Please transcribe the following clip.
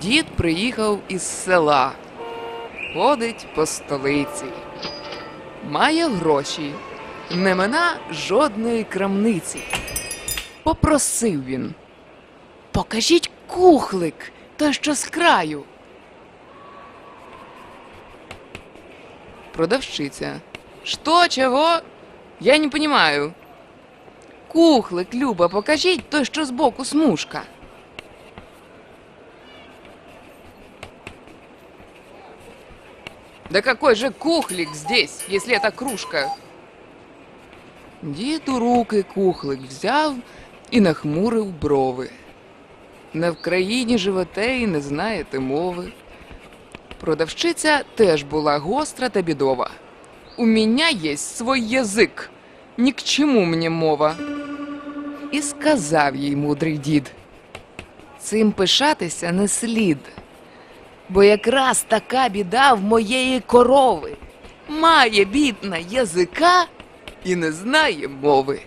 Дід приїхав із села, ходить по столиці, має гроші, не мина жодної крамниці. Попросив він. Покажіть кухлик, той, що з краю. Продавщиця. Что, чего? Я не понимаю. Кухлик, Люба, покажіть той, що збоку смужка. Да какой же кухлик здесь, если это кружка? Дід у руки кухлик взяв і нахмурив брови. Не в країні живете і не знаєте мови. Продавщиця теж була гостра та бідова. У мене є свій язик, ні к чому мені мова. І сказав їй мудрий дід. Цим пишатися не слід. Бо якраз така біда в моєї корови. Має бідна язика і не знає мови.